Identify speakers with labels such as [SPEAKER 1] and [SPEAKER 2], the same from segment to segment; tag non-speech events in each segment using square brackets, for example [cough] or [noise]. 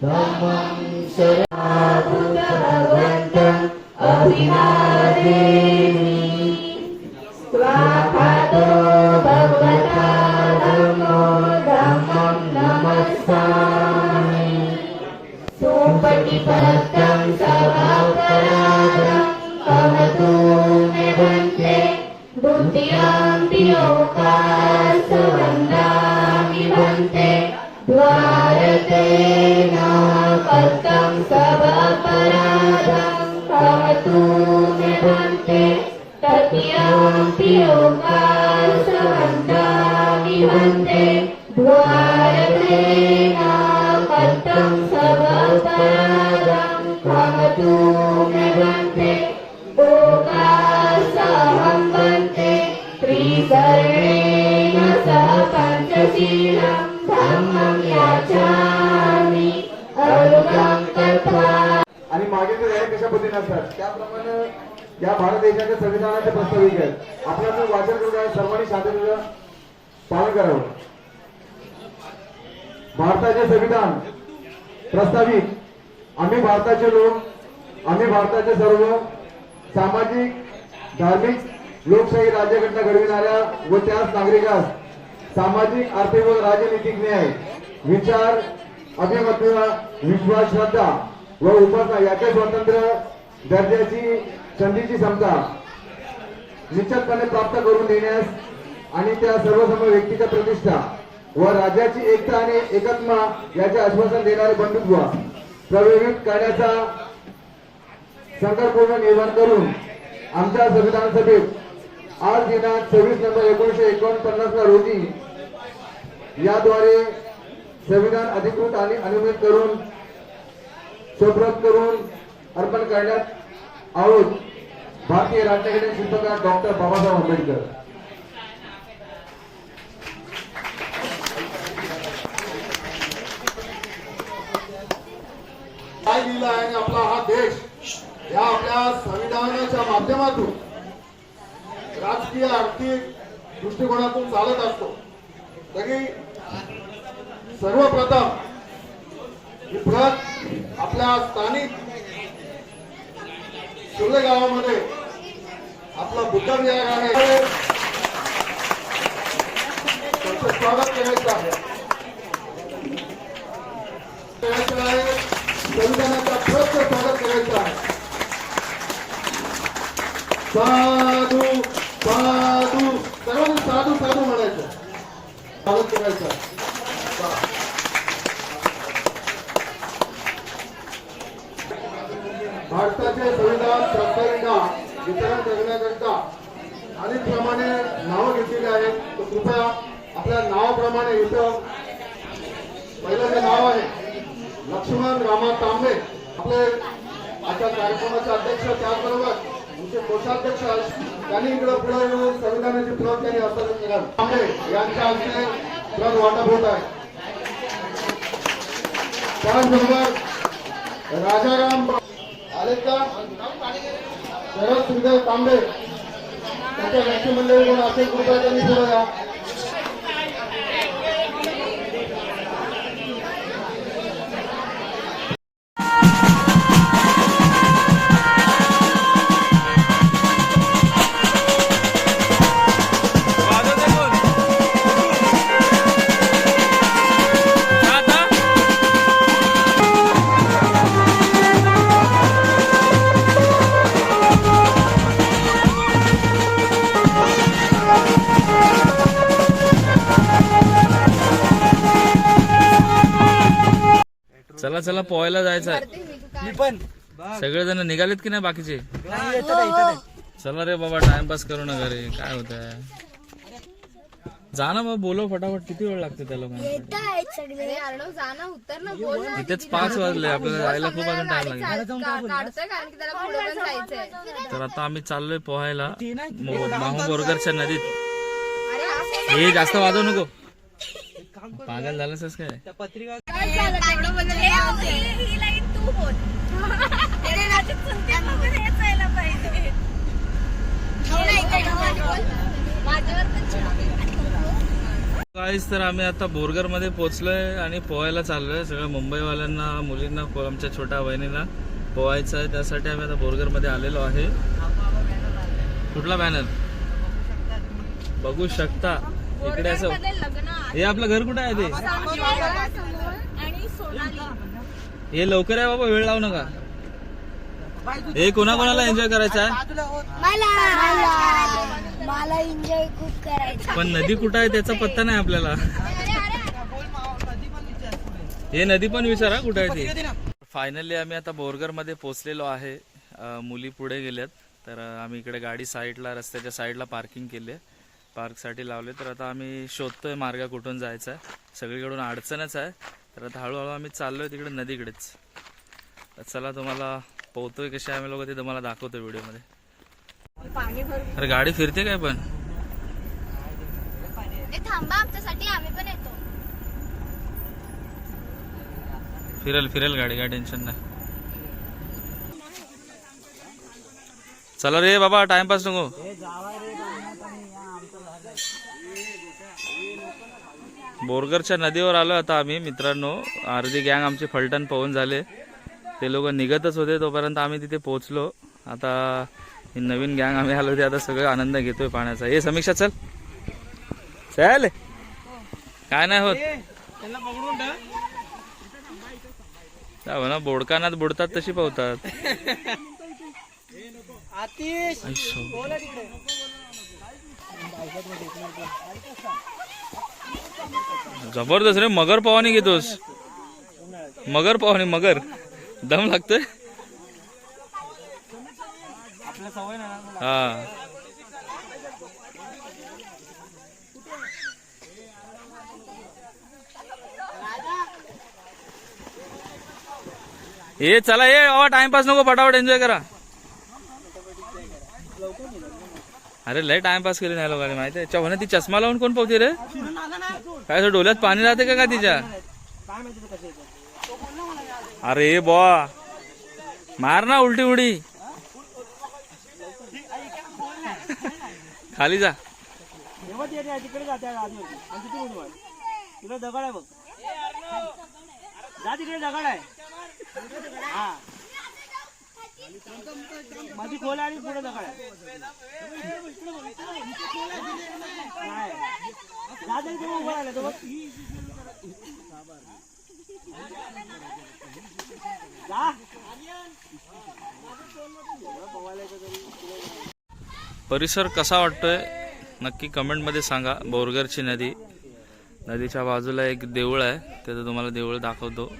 [SPEAKER 1] Dhammam त्रिसर्णेन सह पञ्चशीलं याचामि। अरुगं तथा
[SPEAKER 2] आणि मागे ते कशा पद्धतीने असतात? त्याप्रमाणे या भारत देशाच्या संविधानाचे प्रस्तावित आहेत. आपल्याला वाचन करून आहे, सर्वांनी शांततेचं पालन करावं. भारताचे संविधान प्रस्तावित. आम्ही भारताचे लोक आम्ही भारताचे सर्व सामाजिक धार्मिक लोकशाही राज्यघटना घडविणाऱ्या व त्याच नागरिकास सामाजिक आर्थिक व राजनीतिक न्याय विचार अभिमत्ता विश्वास श्रद्धा व उपासना याचे स्वातंत्र्य दर्जाची संधीची क्षमता निश्चितपणे प्राप्त करून देण्यास आणि त्या सर्वसम व्यक्तीच्या प्रतिष्ठा व राज्याची एकता आणि एकात्मा याचे आश्वासन देणारे बंधुत्व प्रवेशित करण्याचा संकल्पपूर्ण निर्माण करून आमच्या संविधान सभेत आज दिनांक सव्वीस नोव्हेंबर एकोणीशे एकोणपन्नास ला रोजी याद्वारे संविधान अधिकृत आणि अनुमित करून सुप्रत करून अर्पण करण्यात आहोत. भारतीय राज्यघटने शिल्पकार डॉक्टर बाबासाहेब आंबेडकर.
[SPEAKER 3] काय लिहिलं आहे आणि आपला हा देश या आपल्या संविधानाच्या माध्यमातून राजकीय आर्थिक दृष्टिकोनातून चालत असतो. तरी सर्वप्रथम ही प्रत आपल्या स्थानिक शिवले गावामध्ये आपला बुद्ध विहार आहे. त्यांचं स्वागत करायचं आहे. संविधानाचा आहे संविधानाच्या प्रत स्वागत करायचं आहे. साधू साधू सर्वांनी साधू साधू म्हणायचं. स्वागत करायचं. भारताचे संविधान प्रस्ताविका वितरण करण्याकरता अनेकप्रमाणे नावं घेतलेली आहेत. तर कृपया आपल्या नावाप्रमाणे इथं पहिलं जे नाव आहे लक्ष्मण रामा तांबे आपले आजच्या कार्यक्रमाचे अध्यक्ष त्याचबरोबर आमचे कोषाध्यक्ष त्यांनी इकडे पुढे येऊन संविधानाची प्रत त्यांनी हस्तांतरित केला. तांबे यांच्या हस्ते प्रत वाटप होत आहे. त्याचबरोबर राजाराम आले का शरद सुखदेव तांबे. त्यांच्या व्यक्ती मंडळी असेल कृपया त्यांनी पुढे या.
[SPEAKER 4] चला चला पोहायला जायचं आहे.
[SPEAKER 5] मी पण.
[SPEAKER 4] सगळेजण निघालेत की नाही बाकीचे. चला रे बाबा टाइमपास करू नका रे काय होत आहे जा ना बाबा बोलव फटाफट. किती वेळ लागते त्या लोकांना
[SPEAKER 6] अरे अर्णव जा ना. उत्तर ना बोल ना.
[SPEAKER 4] इथेच पाच वाजले. आपल्याला जायला खूप अजून टाइम लागेल.
[SPEAKER 6] का- काढतोय? कारण की त्याला पुढे पण जायचंय.
[SPEAKER 4] तर आता आम्ही चाललोय पोहायला. माहू बोरगरच्या नदीत. हे जास्त वाजवू नको. पागल झालंस काय?
[SPEAKER 5] त्या
[SPEAKER 4] काहीच तर आम्ही आता बोरगरमध्ये पोहोचलोय आणि पोहायला चाललोय. सगळ्या मुंबईवाल्यांना मुलींना आमच्या छोट्या बहिणीला पोहायचं आहे. त्यासाठी आम्ही आता बोरगरमध्ये आलेलो आहे. कुठला बॅनर बघू शकता. इकडे असं. हे आपलं घर कुठं आहे ते?
[SPEAKER 6] आणि सोनाली.
[SPEAKER 4] हे लवकर आहे बाबा वेळ लावू नका. हे कोणाकोणाला एन्जॉय करायचं आहे?
[SPEAKER 1] मला मला. एन्जॉय खूप करायचं
[SPEAKER 4] पण नदी कुठं आहे त्याचा पत्ता नाही आपल्याला. हे नदी पण विचारा कुठं आहे ती? फायनली आम्ही आता बोरगरमध्ये पोहोचलेलो आहे. मुली पुढे गेल्यात. तर आम्ही इकडे गाडी साईडला रस्त्याच्या साईडला पार्किंग केली आहे पार्कसाठी लावले तर आता आम्ही शोधतोय मार्ग कुठून जायचा आहे. सगळीकडून अडचणच आहे. तर आता हळूहळू आम्ही चाललोय तिकडे नदीकडेच. तर चला तुम्हाला पोहतोय कसे आम्ही लोक ते तुम्हाला दाखवतो व्हिडिओमध्ये. अरे गाडी फिरते काय पण?
[SPEAKER 6] थांबा आमच्यासाठी आम्ही पण येतो.
[SPEAKER 4] फिरेल फिरेल गाडी काय टेन्शन नाही. चला रे बाबा टाइमपास नको. बोरगरच्या नदीवर आलो आता आम्ही मित्रांनो. अर्धी गँग आमची फलटण पोहून झाले. ते लोक निघतच होते तोपर्यंत आम्ही तिथे पोहोचलो. आता ही नवीन गँग आम्ही आलो ते आता सगळं आनंद घेतोय पाण्याचा हे समीक्षा चल. चल. काय नाही होत. बोडकानात बुडतात तशी पोहतात. आईशो. जबरदस्त रे मगर पवानी घेतोस. मगर पवानी मगर. दम लागतोय. हा. ये चला ये टाइमपास नको फटाफट एन्जॉय करा. अरे लय टाइमपास केली नाही लोकांनी माहिती आहे? चव्हाण ती चष्मा लावून कोण पोहते रे? काय असं डोल्यात पाणी राहते का का तिच्या? अरे बॉ मार ना उलटी उडी. खाली जा.
[SPEAKER 5] तिकडे तुला दगड आहे बघ. जा तिकडे दगड आहे. माझी खोल आणि पुढे दगड आहे. नाही. तो
[SPEAKER 4] परिसर कसा वाटतोय? नक्की कमेंटमध्ये सांगा. बोरगरची नदी. नदीच्या बाजूला एक देऊळ आहे. तिथं तुम्हाला देऊळ दाखवतो.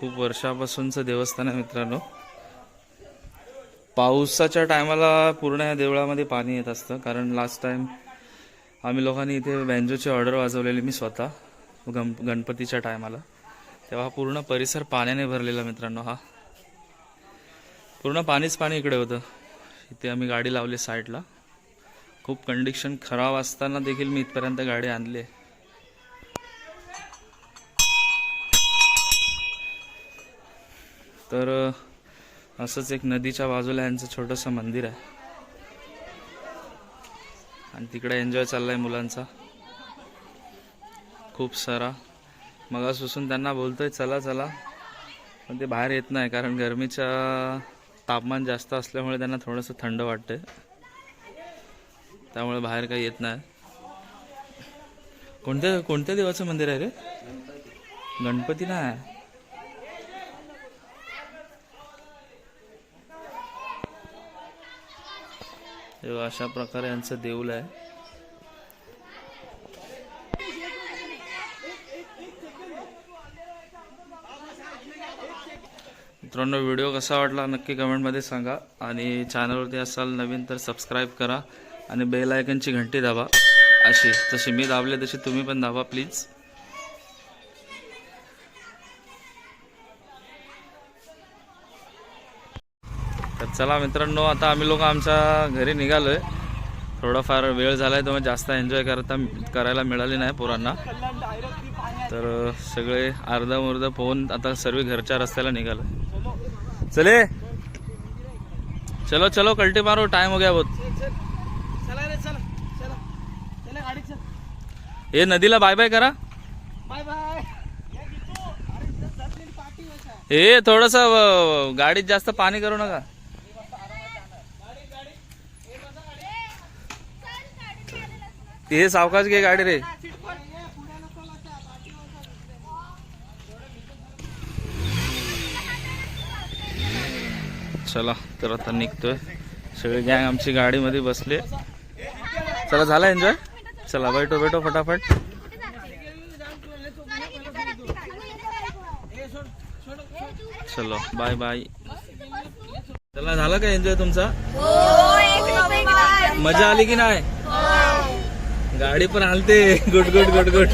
[SPEAKER 4] खूप वर्षापासूनचं देवस्थान आहे मित्रांनो. पावसाच्या टायमाला पूर्ण या देवळामध्ये पाणी येत असतं. कारण लास्ट टाइम आम्ही लोकांनी इथे बँजोची ऑर्डर वाजवलेली मी स्वतः गण गणपतीच्या टायमाला. तेव्हा पूर्ण परिसर पाण्याने भरलेला मित्रांनो हा. पूर्ण पाणीच पाणी इकडे होतं. इथे आम्ही गाडी लावली साईडला खूप कंडिशन खराब असताना देखील मी इथपर्यंत गाडी आणली आहे. तर असंच एक नदीच्या बाजूला यांचं छोटंसं मंदिर आहे. आणि तिकडे एन्जॉय चाललाय मुलांचा. खूप सारा. मग सुसून त्यांना बोलतोय चला चला. पण ते बाहेर येत नाही कारण गरमीच्या तापमान जास्त असल्यामुळे त्यांना थोडंसं थंड वाटतंय. त्यामुळे बाहेर काही येत नाही. कोणत्या कोणत्या देवाचं मंदिर आहे रे? गणपती नाही. तेव्हा अशा प्रकारे यांचं देऊळ आहे. मित्रांनो व्हिडिओ कसा वाटला नक्की कमेंटमध्ये सांगा आणि चॅनलवरती असाल नवीन तर सबस्क्राईब करा आणि बेल आयकनची घंटी दाबा. अशी जशी मी दाबले तशी तुम्ही पण दाबा प्लीज चला मित्रांनो आता आम्ही लोक आमच्या घरी निघालोय. थोडाफार वेळ झालाय आहे मग जास्त एन्जॉय करता करायला मिळाली नाही पोरांना. तर सगळे अर्धा मुर्ध पोहून आता सर्व घरच्या रस्त्याला निघालं चले. चलो चलो कल्टी मारो टाइम हो गया बहुत. हे नदीला बाय बाय करा.
[SPEAKER 5] बाय बाय
[SPEAKER 4] हे थोडस गाडीत जास्त पाणी करू नका. हे सावकाश घे गाडी रे. चला तर आता निघतोय. सगळे गँग आमची गाडीमध्ये बसले. चला झाला एन्जॉय? चला बैठो बैठो फटाफट. चलो बाय बाय चला झाला का एन्जॉय तुमचा? मजा आली की नाही? गाडी पण हलते गुड गुड गुड गुड.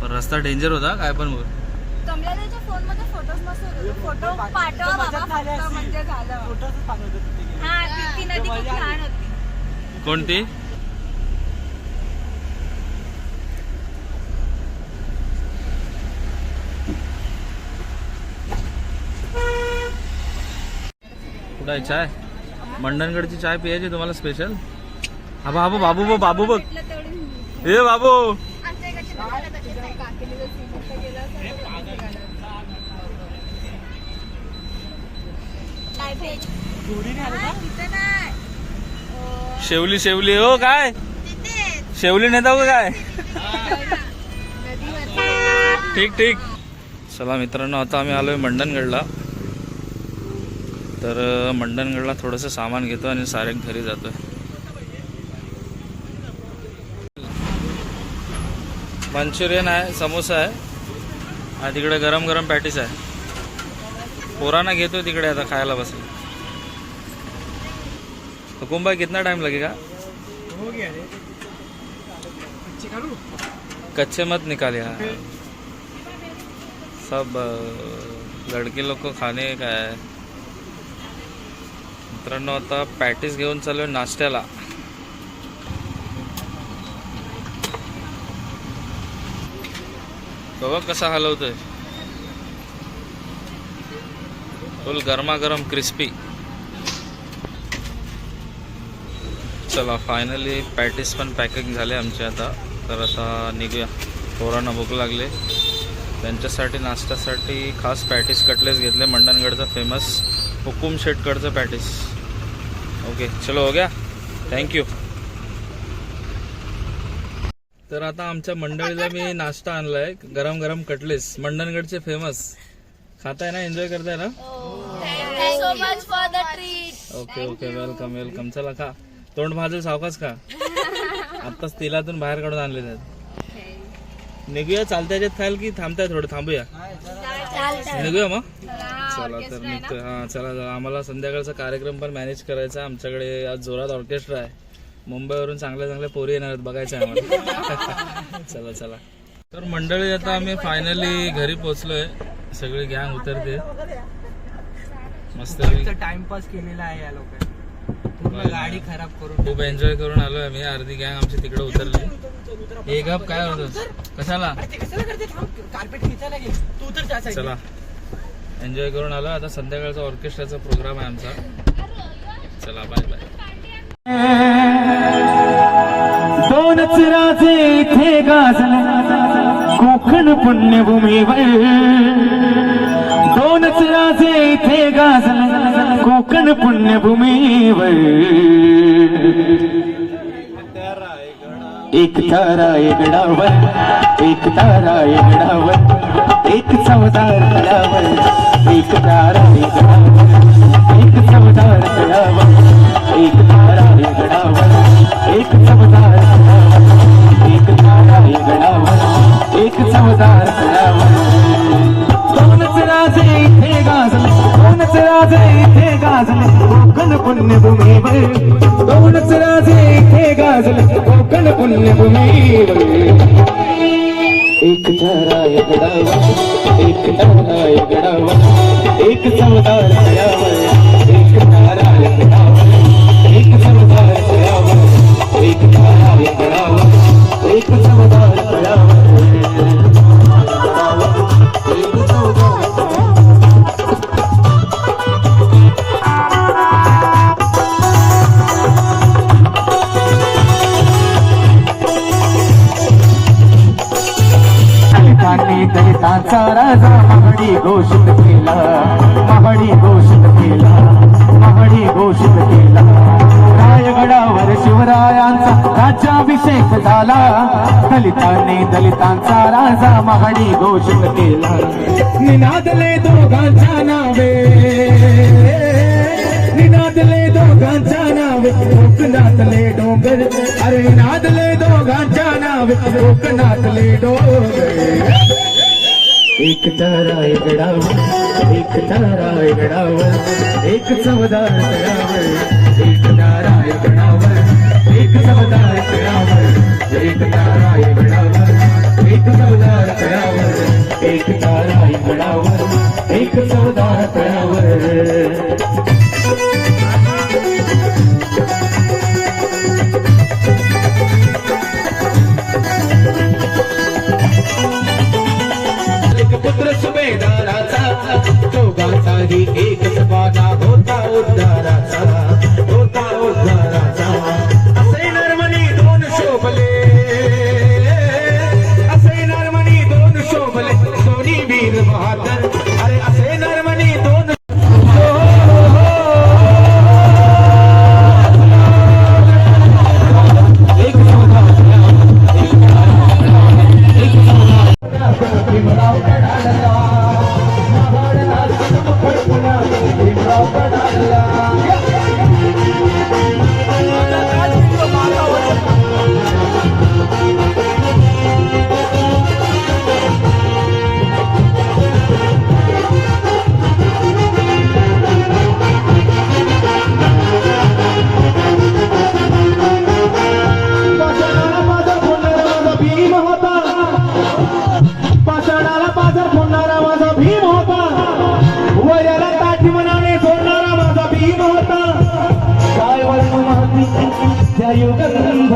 [SPEAKER 4] पण रस्ता डेंजर होता काय पण बोल.
[SPEAKER 6] कमलाच्या फोनमध्ये फोटोज नसतो फोटो पाठवा बाबा फक्त म्हणजे झालं. हा ती- नदी खूप होती.
[SPEAKER 4] कोणती? काय चाय? मंडणगडची चाय प्यायची तुम्हाला स्पेशल हा बाबू बाबू बघ बाबू बघ. हे बाबू. शेवली शेवली हो काय? शेवली नेता का काय? ठीक ठीक. चला मित्रांनो आता आम्ही आलोय मंडणगडला. तर मंडणगडला थोडंसं सामान घेतो आणि सारे घरी जातोय. मंचुरियन आहे समोसा आहे आणि तिकडे गरम गरम पॅटीस आहे. पोरांना घेतो तिकडे आता खायला बसले हुकुम कितना टाइम लगेगा?
[SPEAKER 5] हो गया रे
[SPEAKER 4] कच्चे मत निकाले हाँ सब लड़के लोग को खाने का है। मित्रांनो आता पॅटीस घेऊन चालू नाश्त्याला. बघा कसा हलवतोय. फुल गरमागरम क्रिस्पी चला फायनली पॅटीस पण पॅकिंग झाले आमचे आता. तर आता निघूया. पोरांना भूक लागले. त्यांच्यासाठी नाश्त्यासाठी खास पॅटीस कटलेस घेतले. मंडणगडचा फेमस हुकुम शेटकडचं पॅटीस। ओके चलो हो गया? थँक्यू तर आता आमच्या मंडळीला मी नाश्ता आणलाय गरम गरम कटलेस. मंडणगडचे फेमस खाताय ना? एन्जॉय करताय ना?
[SPEAKER 6] treat.
[SPEAKER 4] Okay okay welcome welcome चला खा. तोंड भाजल सावकाश का आत्ताच तेलातून बाहेर काढून आणले आहेत निघूया चालत्या याच्यात खायला की थांबताय थोडं? थांबूया. निघूया मग? चला तर हा चला चला. आम्हाला संध्याकाळचा कार्यक्रम पण मॅनेज करायचा. आमच्याकडे आज जोरात ऑर्केस्ट्रा आहे. मुंबईवरून चांगल्या चांगल्या पोरी येणार आहेत बघायचं आहे आम्हाला. [laughs] चला चला. तर मंडळी आता आम्ही फायनली घरी पोहोचलोय. सगळी गँग उतरते. मस्त
[SPEAKER 5] टाइमपास केलेला आहे या लोकांनी. पूर्ण गाडी खराब करून
[SPEAKER 4] खूप एन्जॉय करून आलोय आम्ही. अर्धी गँग आमची तिकडे उतरली. एक गप काय होत? कशाला? चला. एन्जॉय करून आलो. आता संध्याकाळचा ऑर्केस्ट्राचा प्रोग्राम आहे आमचा. चला बाय बाय
[SPEAKER 7] दोनच राजे इथे गाजले. कोकण पुण्यभूमीवर दोनच राजे इथे गाजले. कोकण पुण्यभूमीवर एक तारा एकडावर एक तारा एकडावर एक चवदार गडावर एक तारा गडावर एक चवदार गडावर एक तारा गडावर एक चवदार गडावर एक तारा गडावर एक चवदार गडावर कोणच राजे इथे गाजले कोणच राजे इथे गाजले कोकण पुण्यभूमीवर. कोणच राजे इथे गाजले कोकण पुण्यभूमीवर. एक चाराय गडावर एक ताराय गडावर एक समदार तळ्यावर एक ताराय गडावर एक समदार तळ्यावर एक ताराय गडावर एक समदार तळ्यावर दलितांनी दलितांचा राजा महाडी घोषित केला. महाडी घोषित केला. महाडी घोषित केला. रायगडावर शिवरायांचा राज्याभिषेक झाला. दलितांनी दलितांचा राजा महाडी घोषित केला. निनादले दोघांच्या नावे. निनादले दोघांच्या नावे. कोकणातले डोंगर. अरे नादले दोघांच्या नावे. कोकणातले डोंगर. एक तारा गडावर एक तारा गडावर एक चवदार तळावर एक तारा गडावर एक चवदार तळावर एक तारा गडावर एक चवदार तळावर एक तारा गडावर एक चवदार तळावर पुत्र सुभेदाराचा. दोघांचाही एकच बाधा होता उद्धाराचा.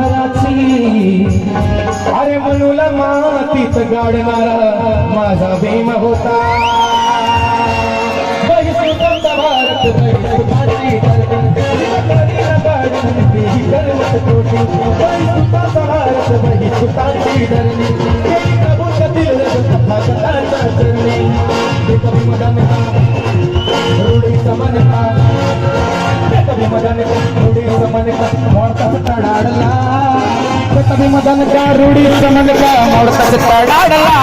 [SPEAKER 7] घराची. अरे मनूला मातीत गाडणारा माझा भीम होता. बहिष्कृत भारत बहिष्कृताची भारत बहिष्कृताची धरणी केली प्रभूतील तथागताच्या मदन रूढी समन का मदन रूढी समन का तडाडला ते मदन का रूढी समन का तडाडला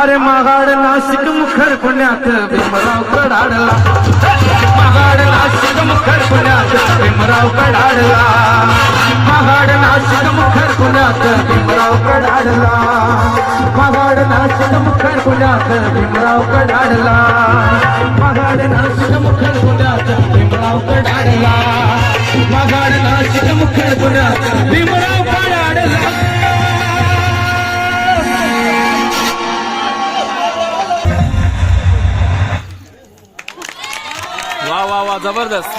[SPEAKER 7] अरे महाड नाशिक मुखर पुण्यात भीमराव कडाडला. महाड नाशिक मुखर पुण्यात भीमराव कडाडला. महाड नाशिक मुखर पुण्यात कडाडला. महाड नाशिक मुखर पुण्यात भीमराव कडाडला. महाड नाशिक मुखर पुण्यात भीमराव कडाडला. महाड नाशिक मुखर पुण्यात भीमराव कडाडला.
[SPEAKER 4] वा वा वा जबरदस्त.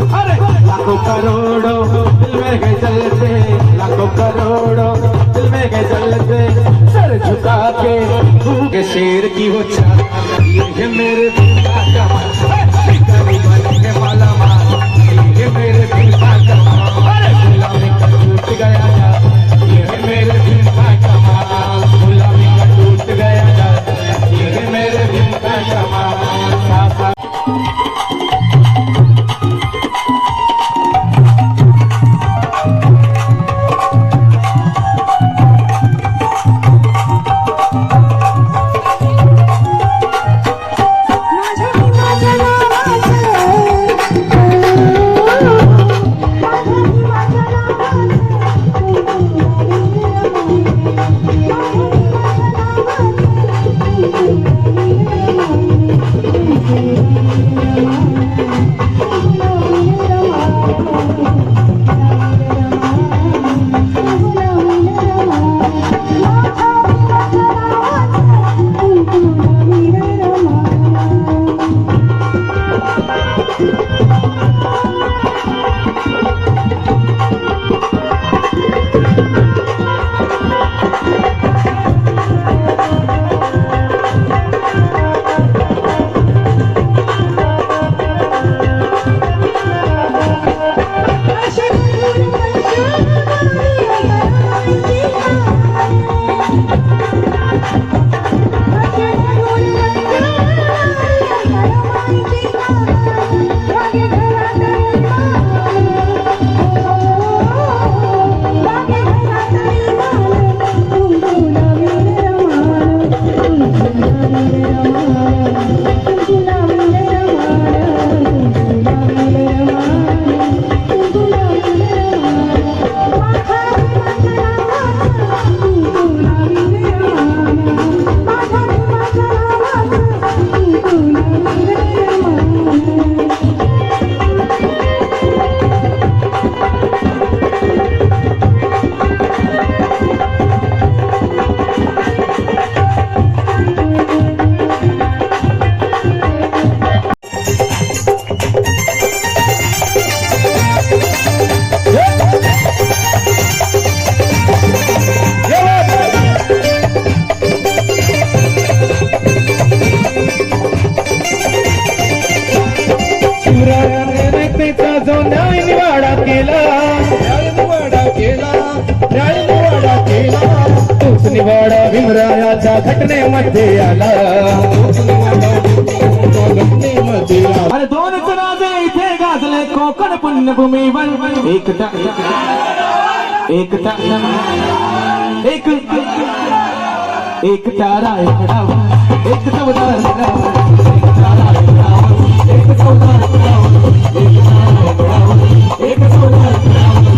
[SPEAKER 7] लाखों करोड़ों दिल में गए चलते लाखों करोड़ों दिल में गए चलते सर झुका के शेर की वो चाल। ये मेरे का पुण्यभूमीवर एकटा एकटा एक एकटा रायगडाव एक चौदार एकटा रायगडाव एक चौदार एक चौदार
[SPEAKER 1] Thank